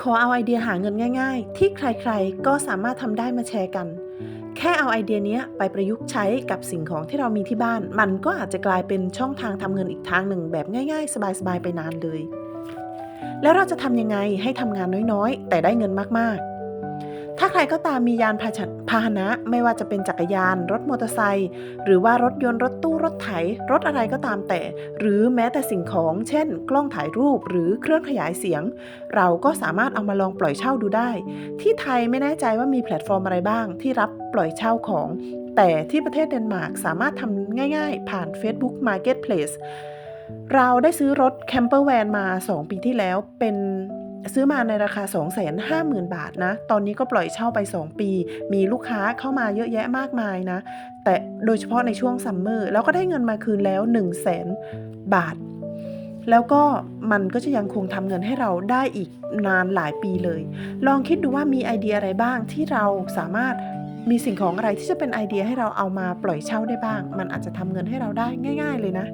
ขอเอาไอเดียหาเงินง่าย ๆ ที่ใครๆ ก็สามารถทำได้มาแชร์กัน แค่เอาไอเดียนี้ไปประยุกต์ใช้กับสิ่งของที่เรามีที่บ้าน มันก็อาจจะกลายเป็นช่องทางทำเงินอีกทางหนึ่งแบบง่าย ๆ สบายๆ ไปนานเลย แล้วเราจะทำยังไงให้ทำงานน้อยๆ แต่ได้เงินมากๆ ถ้าใครก็ตามมียานพาหนะ ไม่ว่าจะเป็นจักรยาน รถมอเตอร์ไซค์หรือว่ารถยนต์รถตู้รถไถ รถอะไรก็ตามแต่ หรือแม้แต่สิ่งของ เช่น กล้องถ่ายรูปหรือเครื่องขยายเสียง เราก็สามารถเอามาลองปล่อยเช่าดูได้ ที่ไทยไม่แน่ใจว่ามีแพลตฟอร์มอะไรบ้าง ที่รับปล่อยเช่าของ แต่ที่ประเทศเดนมาร์กสามารถทำง่าย ๆ ผ่าน Facebook Marketplace เราได้ซื้อรถแคมเปอร์แวนมา 2 ปีที่แล้วเป็น ซื้อมาในราคา 250,000 บาทนะ ตอนนี้ก็ปล่อยเช่าไป 2 ปี มีลูกค้าเข้ามาเยอะแยะมากมายนะ แต่โดยเฉพาะในช่วงซัมเมอร์ แล้วก็ได้เงินมาคืนแล้ว 1 0 0 0 0แสนบาท แล้วก็มันก็จะยังคงทำเงินให้เราได้อีกนานหลายปีเลย ลองคิดดูว่ามีไอเดียอะไรบ้างที่เราสามารถมีสิ่งของอะไรที่จะเป็นไอเดียให้เราเอามาปล่อยเช่าได้บ้าง มันอาจจะทำเงินให้เราได้ง่าย ๆ เลยนะ